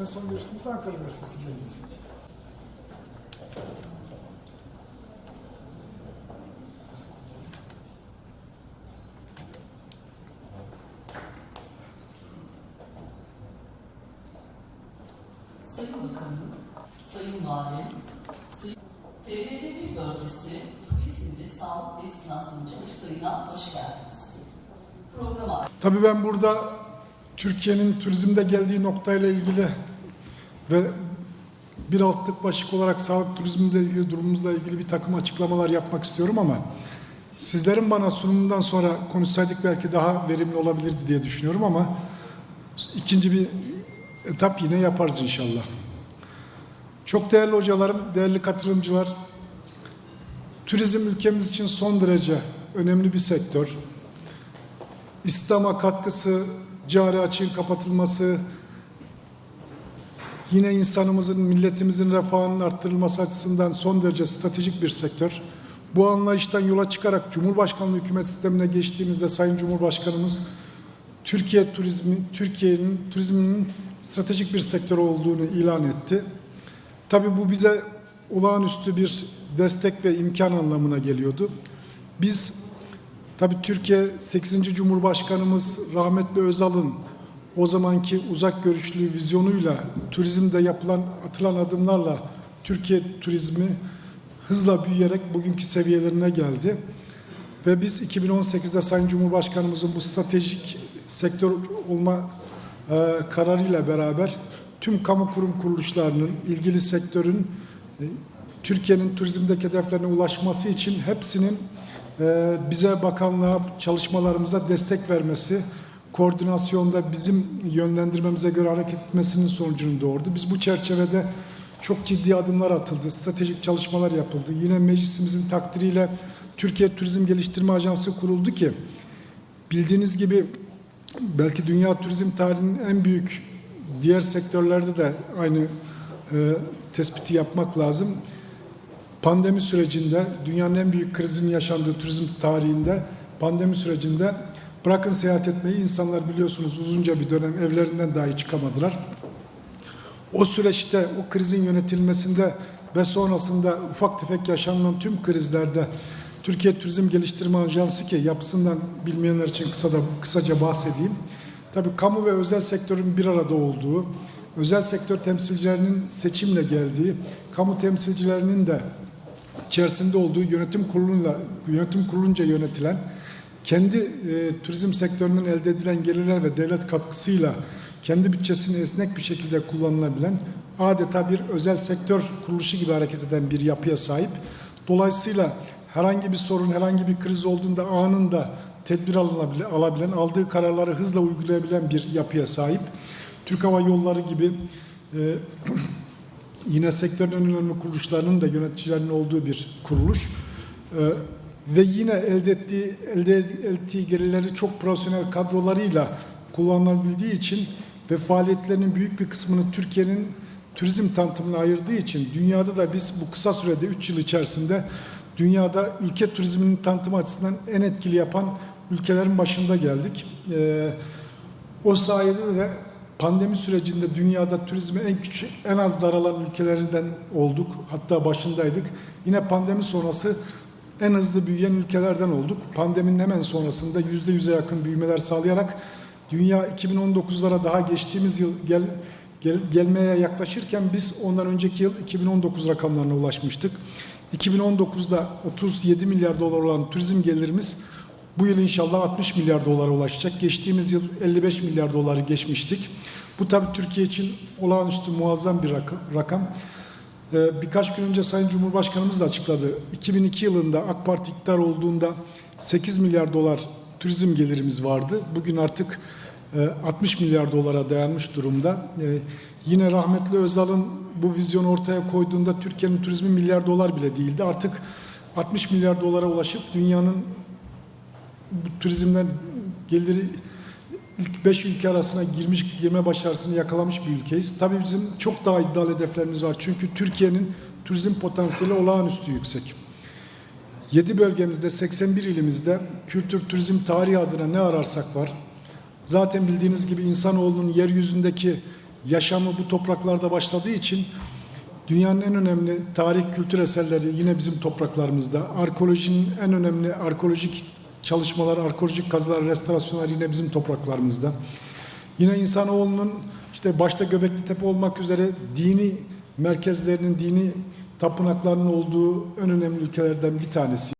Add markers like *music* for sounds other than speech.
En son görüştüğümüzde Ankara Üniversitesi'ndeydiniz. Sayın Valim, Sayın TRT1 bölgesi turizm ve sağlık destinasyonu çalıştayına hoş geldiniz. Programa Tabii ben burada Türkiye'nin turizmde geldiği noktayla ilgili ve bir altlık başlık olarak sağlık turizmimizle ilgili durumumuzla ilgili bir takım açıklamalar yapmak istiyorum ama sizlerin bana sunumundan sonra konuşsaydık belki daha verimli olabilirdi diye düşünüyorum ama ikinci bir etap yine yaparız inşallah. Çok değerli hocalarım, değerli katılımcılar, turizm ülkemiz için son derece önemli bir sektör. İslam'a katkısı, cari açığın kapatılması, yine insanımızın, milletimizin refahının arttırılması açısından son derece stratejik bir sektör. Bu anlayıştan yola çıkarak Cumhurbaşkanlığı hükümet sistemine geçtiğimizde Sayın Cumhurbaşkanımız Türkiye turizmi, Türkiye'nin turizminin stratejik bir sektör olduğunu ilan etti. Tabii bu bize olağanüstü bir destek ve imkan anlamına geliyordu. Biz Tabii Türkiye 8. Cumhurbaşkanımız rahmetli Özal'ın o zamanki uzak görüşlü vizyonuyla turizmde yapılan atılan adımlarla Türkiye turizmi hızla büyüyerek bugünkü seviyelerine geldi. Ve biz 2018'de Sayın Cumhurbaşkanımızın bu stratejik sektör olma e, kararıyla beraber tüm kamu kurum kuruluşlarının, ilgili sektörün e, Türkiye'nin turizmdeki hedeflerine ulaşması için hepsinin e, bize bakanlığa çalışmalarımıza destek vermesi, koordinasyonda bizim yönlendirmemize göre hareket etmesinin sonucunu doğurdu. Biz bu çerçevede çok ciddi adımlar atıldı, stratejik çalışmalar yapıldı. Yine meclisimizin takdiriyle Türkiye Turizm Geliştirme Ajansı kuruldu ki bildiğiniz gibi belki dünya turizm tarihinin en büyük diğer sektörlerde de aynı e, tespiti yapmak lazım. Pandemi sürecinde dünyanın en büyük krizinin yaşandığı turizm tarihinde pandemi sürecinde bırakın seyahat etmeyi insanlar biliyorsunuz uzunca bir dönem evlerinden dahi çıkamadılar. O süreçte o krizin yönetilmesinde ve sonrasında ufak tefek yaşanılan tüm krizlerde Türkiye Turizm Geliştirme Ajansı ki yapısından bilmeyenler için kısa da, kısaca bahsedeyim. Tabii kamu ve özel sektörün bir arada olduğu, özel sektör temsilcilerinin seçimle geldiği, kamu temsilcilerinin de içerisinde olduğu yönetim kuruluyla yönetim kurulunca yönetilen kendi e, turizm sektöründen elde edilen gelirler ve devlet katkısıyla kendi bütçesini esnek bir şekilde kullanılabilen adeta bir özel sektör kuruluşu gibi hareket eden bir yapıya sahip. Dolayısıyla herhangi bir sorun, herhangi bir kriz olduğunda anında tedbir alabilen, aldığı kararları hızla uygulayabilen bir yapıya sahip. Türk Hava Yolları gibi e, *clears throat* yine sektörün en önemli kuruluşlarının da yöneticilerinin olduğu bir kuruluş. Ee, ve yine elde ettiği, elde ettiği gelirleri çok profesyonel kadrolarıyla kullanılabildiği için ve faaliyetlerinin büyük bir kısmını Türkiye'nin turizm tanıtımına ayırdığı için dünyada da biz bu kısa sürede 3 yıl içerisinde dünyada ülke turizminin tanıtımı açısından en etkili yapan ülkelerin başında geldik. Ee, o sayede de pandemi sürecinde dünyada turizme en küçük, en az daralan ülkelerinden olduk. Hatta başındaydık. Yine pandemi sonrası en hızlı büyüyen ülkelerden olduk. Pandeminin hemen sonrasında yüzde yüze yakın büyümeler sağlayarak dünya 2019'lara daha geçtiğimiz yıl gel, gel, gelmeye yaklaşırken biz ondan önceki yıl 2019 rakamlarına ulaşmıştık. 2019'da 37 milyar dolar olan turizm gelirimiz bu yıl inşallah 60 milyar dolara ulaşacak. Geçtiğimiz yıl 55 milyar doları geçmiştik. Bu tabii Türkiye için olağanüstü muazzam bir rakam. Ee, birkaç gün önce Sayın Cumhurbaşkanımız da açıkladı. 2002 yılında AK Parti iktidar olduğunda 8 milyar dolar turizm gelirimiz vardı. Bugün artık e, 60 milyar dolara dayanmış durumda. E, Yine rahmetli Özal'ın bu vizyonu ortaya koyduğunda Türkiye'nin turizmi milyar dolar bile değildi. Artık 60 milyar dolara ulaşıp dünyanın bu turizmden geliri ilk 5 ülke arasına girmiş girme başarısını yakalamış bir ülkeyiz. Tabii bizim çok daha iddialı hedeflerimiz var. Çünkü Türkiye'nin turizm potansiyeli olağanüstü yüksek. 7 bölgemizde 81 ilimizde kültür, turizm, tarih adına ne ararsak var. Zaten bildiğiniz gibi insanoğlunun yeryüzündeki yaşamı bu topraklarda başladığı için dünyanın en önemli tarih kültür eserleri yine bizim topraklarımızda. Arkeolojinin en önemli arkeolojik çalışmalar, arkeolojik kazılar, restorasyonlar yine bizim topraklarımızda. Yine insanoğlunun işte başta Göbekli Tepe olmak üzere dini merkezlerinin, dini tapınaklarının olduğu en önemli ülkelerden bir tanesi.